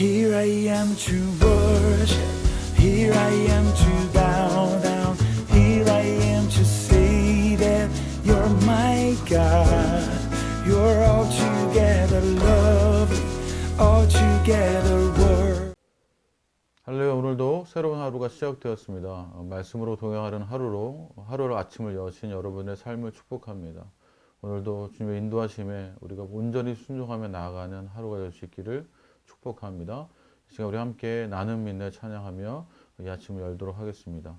Here I am to worship. Here I am to bow down. Here I am to say that you're my God. You're altogether lovely, altogether worth. 할렐루야 오늘도 새로운 하루가 시작되었습니다. 어, 말씀으로 동행하는 하루로 하루를 아침을 여신 여러분의 삶을 축복합니다. 오늘도 주님의 인도하심에 우리가 온전히 순종하며 나아가는 하루가 될 수 있기를 축복합니다. 이 시간 우리 함께 나는 믿네 찬양하며 이 아침을 열도록 하겠습니다.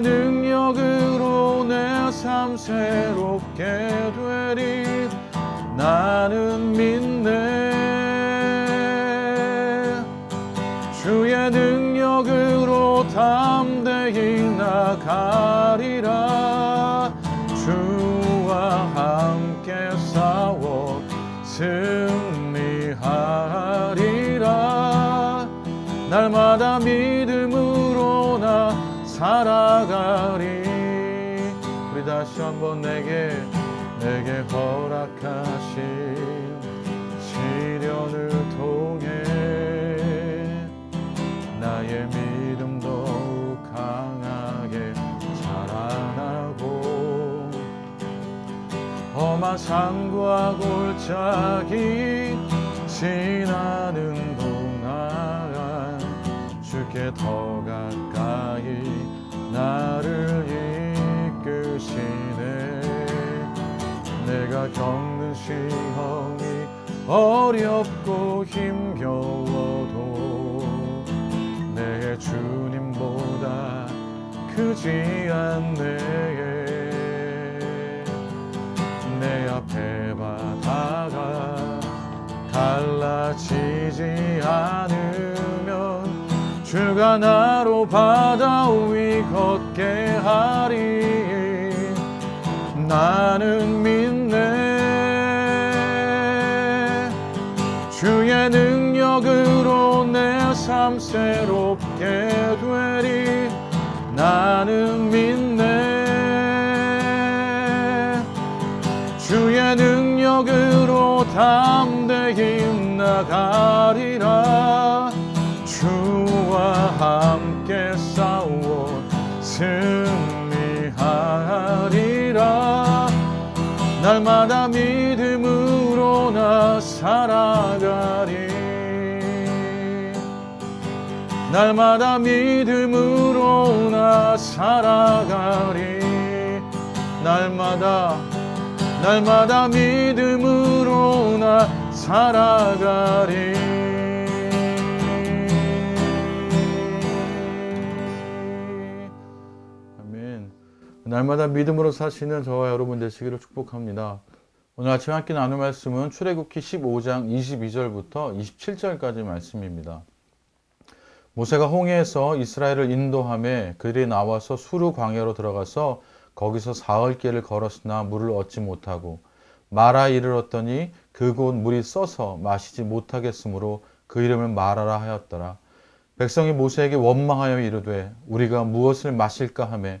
능력으로 내 삶 새롭게 되리. 나는 믿네. 주의 능력으로 담대히 나가리라. 주와 함께 싸워 승리하리라. 날마다 나 살아가리. 우리 다시 한번 내게 내게 허락하신 시련을 통해 나의 믿음 더욱 강하게 자라나고 험한 산과 골짜기 지나는 동안 주께 더 가까이 나를 이끄시네. 내가 겪는 시험이 어렵고 힘겨워도 내 주님보다 크지 않네. 내 앞에 바다가 갈라지지 않으면 주가 나로 바다 위 걷게 하리. 나는 믿네. 주의 능력으로 내 삶 새롭게 되리. 나는 믿네. 주의 능력으로 담대히 나가리라 함께 싸워 승리하리라. 날마다 믿음으로 나 살아가리. 날마다 믿음으로 나 살아가리. 날마다 날마다 믿음으로 나 살아가리 날마다 믿음으로 사시는 저와 여러분 되시기를 축복합니다 오늘 아침 함께 나눌 말씀은 출애굽기 15장 22절부터 27절까지 말씀입니다 모세가 홍해에서 이스라엘을 인도함에 그들이 나와서 수르 광야로 들어가서 거기서 사흘 길을 걸었으나 물을 얻지 못하고 마라 이르렀더니 그곳 물이 써서 마시지 못하겠으므로 그 이름을 마라라 하였더라. 백성이 모세에게 원망하여 이르되 우리가 무엇을 마실까 하매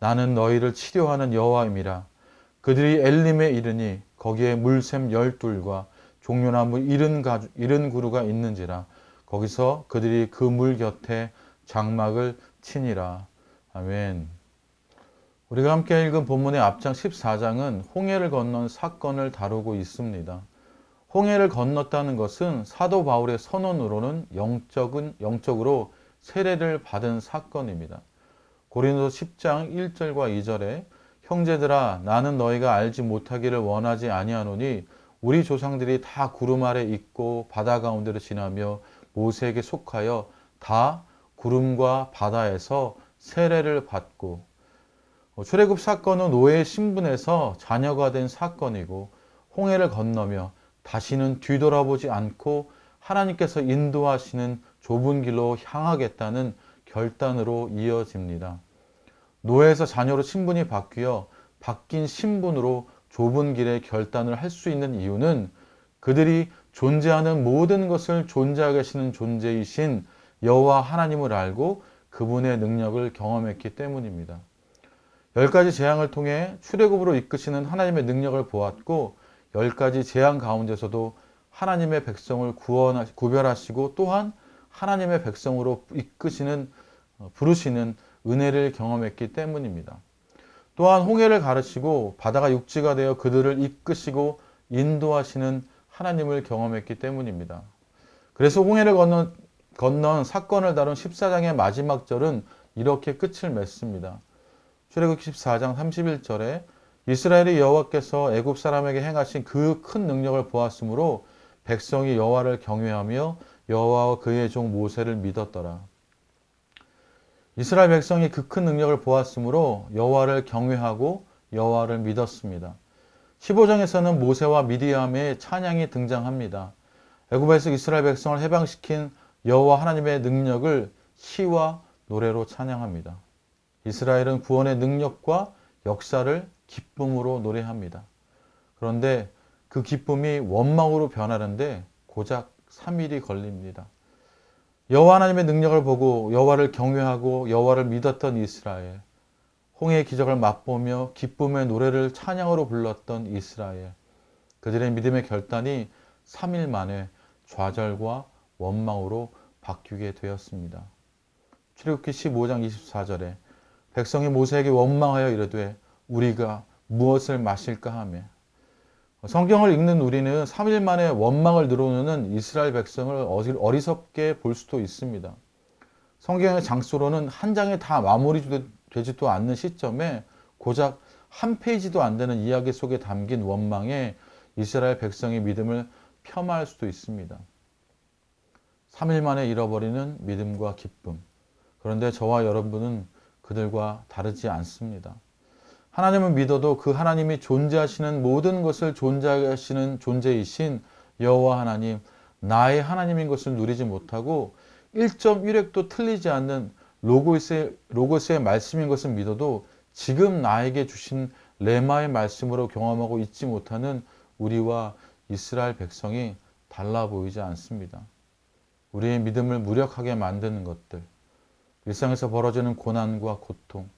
나는 너희를 치료하는 여호와임이라 그들이 엘림에 이르니 거기에 물샘 열둘과 종려나무 이른 가주 이른 그루가 있는지라 거기서 그들이 그 물 곁에 장막을 치니라 아멘. 우리가 함께 읽은 본문의 앞장 14장은 홍해를 건넌 사건을 다루고 있습니다. 홍해를 건넜다는 것은 사도 바울의 선언으로는 영적은 영적으로 세례를 받은 사건입니다. 고린도 10장 1절과 2절에 형제들아 나는 너희가 알지 못하기를 원하지 아니하노니 우리 조상들이 다 구름 아래 있고 바다 가운데로 지나며 모세에게 속하여 다 구름과 바다에서 세례를 받고 어, 출애굽 사건은 노예의 신분에서 자녀가 된 사건이고 홍해를 건너며 다시는 뒤돌아보지 않고 하나님께서 인도하시는 좁은 길로 향하겠다는 결단으로 이어집니다. 노예에서 자녀로 신분이 바뀌어 바뀐 신분으로 좁은 길의 결단을 할 수 있는 이유는 그들이 존재하는 모든 것을 존재하게 하시는 존재이신 여호와 하나님을 알고 그분의 능력을 경험했기 때문입니다. 열 가지 재앙을 통해 출애굽으로 이끄시는 하나님의 능력을 보았고 열 가지 재앙 가운데서도 하나님의 백성을 구원 구별하시고 또한 하나님의 백성으로 이끄시는 어, 부르시는 은혜를 경험했기 때문입니다. 또한 홍해를 가르치고 바다가 육지가 되어 그들을 이끄시고 인도하시는 하나님을 경험했기 때문입니다. 그래서 홍해를 건넌, 건넌 사건을 다룬 14장의 마지막 절은 이렇게 끝을 맺습니다. 출애굽 14장 31절에 이스라엘의 여호와께서 애굽 사람에게 행하신 그 큰 능력을 보았으므로 백성이 여호와를 경외하며 여호와와 그의 종 모세를 믿었더라. 이스라엘 백성이 그 큰 능력을 보았으므로 여호와를 경외하고 여호와를 믿었습니다. 15장에서는 모세와 미디암의 찬양이 등장합니다. 애굽에서 이스라엘 백성을 해방시킨 여호와 하나님의 능력을 시와 노래로 찬양합니다. 이스라엘은 구원의 능력과 역사를 기쁨으로 노래합니다. 그런데 그 기쁨이 원망으로 변하는데 고작 3일이 걸립니다. 여호와 하나님의 능력을 보고 여호와를 경외하고 여호와를 믿었던 이스라엘, 홍해의 기적을 맛보며 기쁨의 노래를 찬양으로 불렀던 이스라엘, 그들의 믿음의 결단이 3일 만에 좌절과 원망으로 바뀌게 되었습니다. 출애굽기 15장 24절에 백성이 모세에게 원망하여 이르되 우리가 무엇을 마실까 하며 성경을 읽는 우리는 3일 만에 원망을 늘어놓는 이스라엘 백성을 어리석게 볼 수도 있습니다. 성경의 장수로는 한 장에 다 마무리되지도 않는 시점에 고작 한 페이지도 안 되는 이야기 속에 담긴 원망에 이스라엘 백성의 믿음을 폄하할 수도 있습니다. 3일 만에 잃어버리는 믿음과 기쁨. 그런데 저와 여러분은 그들과 다르지 않습니다. 하나님을 믿어도 그 하나님이 존재하시는 모든 것을 존재하시는 존재이신 여호와 하나님, 나의 하나님인 것을 누리지 못하고 1.1획도 틀리지 않는 로고스의, 로고스의 말씀인 것을 믿어도 지금 나에게 주신 레마의 말씀으로 경험하고 있지 못하는 우리와 이스라엘 백성이 달라 보이지 않습니다. 우리의 믿음을 무력하게 만드는 것들, 일상에서 벌어지는 고난과 고통,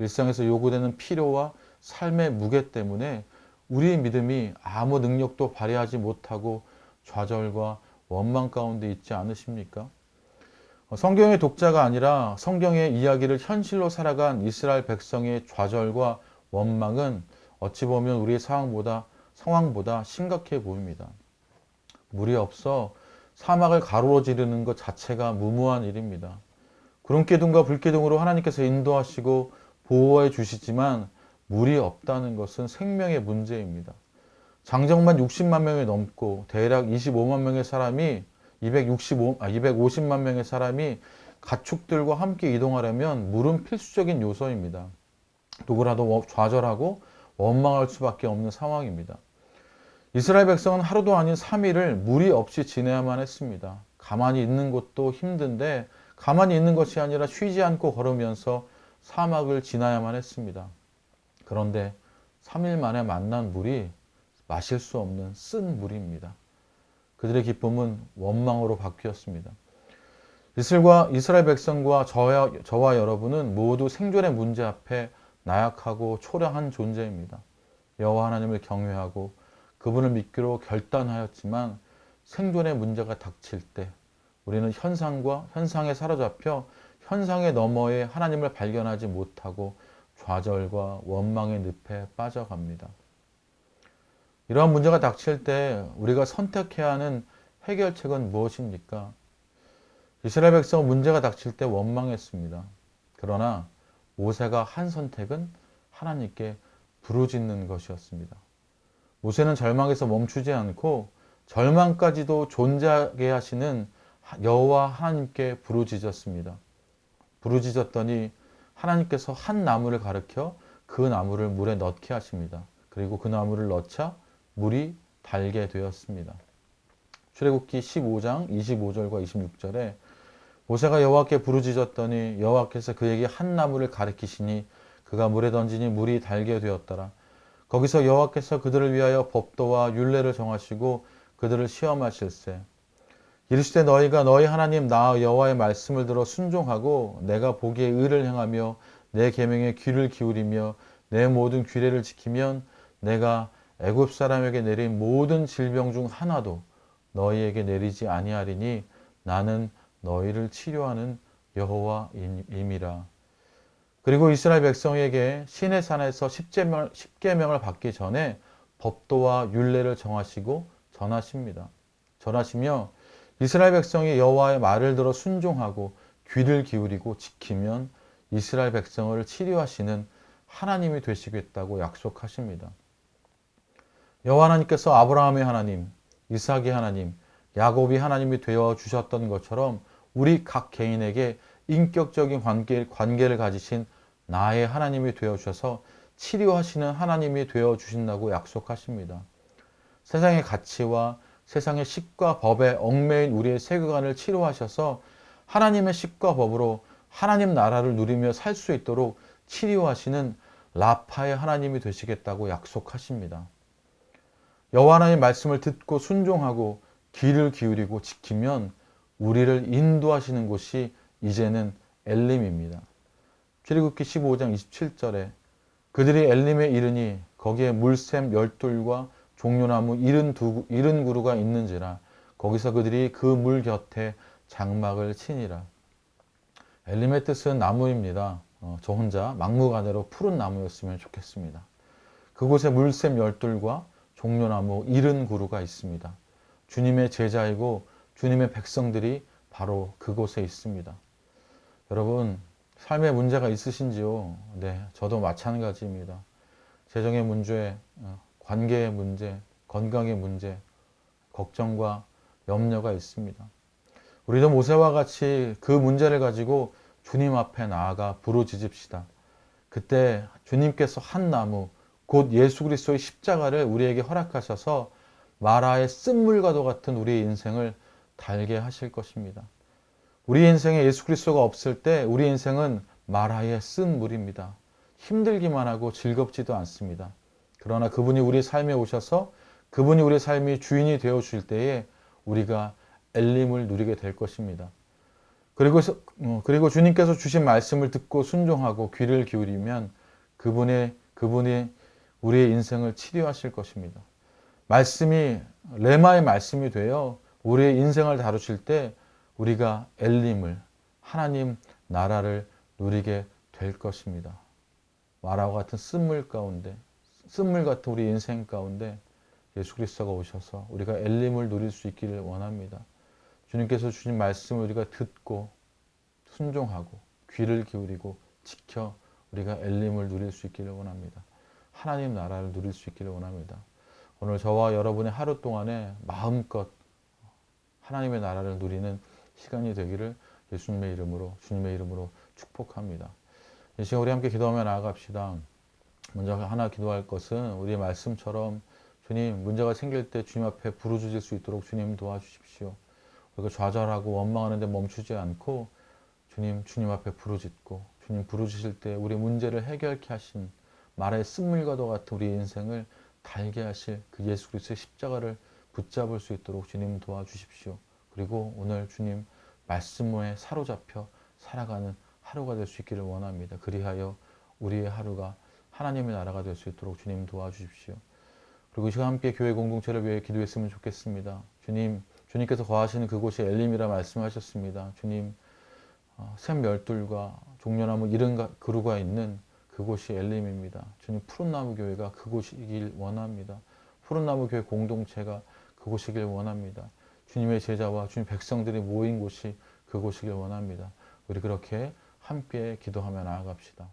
일상에서 요구되는 필요와 삶의 무게 때문에 우리의 믿음이 아무 능력도 발휘하지 못하고 좌절과 원망 가운데 있지 않으십니까? 어, 성경의 독자가 아니라 성경의 이야기를 현실로 살아간 이스라엘 백성의 좌절과 원망은 어찌 보면 우리의 상황보다 상황보다 심각해 보입니다. 물이 없어 사막을 가로로 지르는 것 자체가 무모한 일입니다. 구름기둥과 불기둥으로 하나님께서 인도하시고 보호해 주시지만 물이 없다는 것은 생명의 문제입니다. 장정만 60만 명이 넘고 대략 25만 명의 사람이 265, 아, 250만 명의 사람이 가축들과 함께 이동하려면 물은 필수적인 요소입니다. 누구라도 좌절하고 원망할 수밖에 없는 상황입니다. 이스라엘 백성은 하루도 아닌 3일을 무리 없이 지내야만 했습니다. 가만히 있는 것도 힘든데 가만히 있는 것이 아니라 쉬지 않고 걸으면서 사막을 지나야만 했습니다. 그런데 3일 만에 만난 물이 마실 수 없는 쓴 물입니다. 그들의 기쁨은 원망으로 바뀌었습니다. 이스라엘과 이스라엘 백성과 저와, 저와 여러분은 모두 생존의 문제 앞에 나약하고 초라한 존재입니다. 여호와 하나님을 경외하고 그분을 믿기로 결단하였지만 생존의 문제가 닥칠 때 우리는 현상과 현상에 사로잡혀 현상의 너머에 하나님을 발견하지 못하고 좌절과 원망의 늪에 빠져갑니다. 이러한 문제가 닥칠 때 우리가 선택해야 하는 해결책은 무엇입니까? 이스라엘 백성은 문제가 닥칠 때 원망했습니다. 그러나 모세가 한 선택은 하나님께 부르짖는 것이었습니다. 모세는 절망에서 멈추지 않고 절망까지도 존재하게 하시는 여호와 하나님께 부르짖었습니다. 부르짖었더니 하나님께서 한 나무를 가르켜 그 나무를 물에 넣게 하십니다. 그리고 그 나무를 넣자 물이 달게 되었습니다. 출애굽기 15장 25절과 26절에 모세가 여호와께 부르짖었더니 여호와께서 그에게 한 나무를 가리키시니 그가 물에 던지니 물이 달게 되었더라. 거기서 여호와께서 그들을 위하여 법도와 율례를 정하시고 그들을 시험하실세. 이르시되 너희가 너희 하나님 나 여호와의 말씀을 들어 순종하고 내가 보기에 의를 행하며 내 계명에 귀를 기울이며 내 모든 규례를 지키면 내가 애굽 사람에게 내린 모든 질병 중 하나도 너희에게 내리지 아니하리니 나는 너희를 치료하는 여호와임이라. 그리고 이스라엘 백성에게 신의 산에서 십계명, 십계명을 받기 전에 법도와 율례를 정하시고 전하십니다. 전하시며 이스라엘 백성이 여호와의 말을 들어 순종하고 귀를 기울이고 지키면 이스라엘 백성을 치료하시는 하나님이 되시겠다고 약속하십니다. 여호와 하나님께서 아브라함의 하나님, 이삭의 하나님, 야곱이 하나님이 되어 주셨던 것처럼 우리 각 개인에게 인격적인 관계, 관계를 가지신 나의 하나님이 되어 주셔서 치료하시는 하나님이 되어 주신다고 약속하십니다. 세상의 가치와 세상의 식과 법에 얽매인 우리의 세계관을 치료하셔서 하나님의 식과 법으로 하나님 나라를 누리며 살 수 있도록 치료하시는 라파의 하나님이 되시겠다고 약속하십니다. 여호와 하나님 말씀을 듣고 순종하고 귀를 기울이고 지키면 우리를 인도하시는 곳이 이제는 엘림입니다. 출애굽기 15장 27절에 그들이 엘림에 이르니 거기에 물샘 열둘과 종려나무 이른 두 이른 그루가 있는지라 거기서 그들이 그 물 곁에 장막을 치니라. 엘림의 뜻은 나무입니다. 어, 저 혼자 막무가내로 푸른 나무였으면 좋겠습니다. 그곳에 물샘 열둘과 종려나무 이른 그루가 있습니다. 주님의 제자이고 주님의 백성들이 바로 그곳에 있습니다. 여러분, 삶에 문제가 있으신지요? 네, 저도 마찬가지입니다. 재정의 문제, 어, 관계의 문제, 건강의 문제, 걱정과 염려가 있습니다. 우리도 모세와 같이 그 문제를 가지고 주님 앞에 나아가 부르짖읍시다. 그때 주님께서 한 나무, 곧 예수 그리스도의 십자가를 우리에게 허락하셔서 마라의 쓴물과도 같은 우리의 인생을 달게 하실 것입니다. 우리 인생에 예수 그리스도가 없을 때 우리 인생은 마라의 쓴 물입니다. 힘들기만 하고 즐겁지도 않습니다. 그러나 그분이 우리 삶에 오셔서 그분이 우리 삶의 주인이 되어 주실 때에 우리가 엘림을 누리게 될 것입니다. 그리고 어, 그리고 주님께서 주신 말씀을 듣고 순종하고 귀를 기울이면 그분의 그분이 우리의 인생을 치료하실 것입니다. 말씀이 레마의 말씀이 되어 우리의 인생을 다루실 때 우리가 엘림을 하나님 나라를 누리게 될 것입니다. 마라와 같은 쓴물 가운데 쓴물 같은 우리 인생 가운데 예수 그리스도가 오셔서 우리가 엘림을 누릴 수 있기를 원합니다. 주님께서 주신 말씀을 우리가 듣고 순종하고 귀를 기울이고 지켜 우리가 엘림을 누릴 수 있기를 원합니다. 하나님 나라를 누릴 수 있기를 원합니다. 오늘 저와 여러분의 하루 동안에 마음껏 하나님의 나라를 누리는 시간이 되기를 예수님의 이름으로 주님의 이름으로 축복합니다. 이 시간 우리 함께 기도하며 나아갑시다. 먼저 하나 기도할 것은 우리의 말씀처럼 주님, 문제가 생길 때 주님 앞에 부르짖을 수 있도록 주님 도와주십시오. 우리가 좌절하고 원망하는데 멈추지 않고 주님, 주님 앞에 부르짖고 주님 부르짖을 때 우리 문제를 해결케 하신 말의 쓴물과도 같은 우리 인생을 달게 하실 그 예수 그리스도의 십자가를 붙잡을 수 있도록 주님 도와주십시오. 그리고 오늘 주님 말씀에 사로잡혀 살아가는 하루가 될 수 있기를 원합니다. 그리하여 우리의 하루가 하나님의 나라가 될 수 있도록 주님 도와주십시오. 그리고 이 시간 함께 교회 공동체를 위해 기도했으면 좋겠습니다. 주님, 주님께서 거하시는 그곳이 엘림이라 말씀하셨습니다. 주님, 어, 샘 열둘과 종려나무 이른 가- 그루가 있는 그곳이 엘림입니다. 주님, 푸른나무 교회가 그곳이길 원합니다. 푸른나무 교회 공동체가 그곳이길 원합니다. 주님의 제자와 주님 백성들이 모인 곳이 그곳이길 원합니다. 우리 그렇게 함께 기도하며 나아갑시다.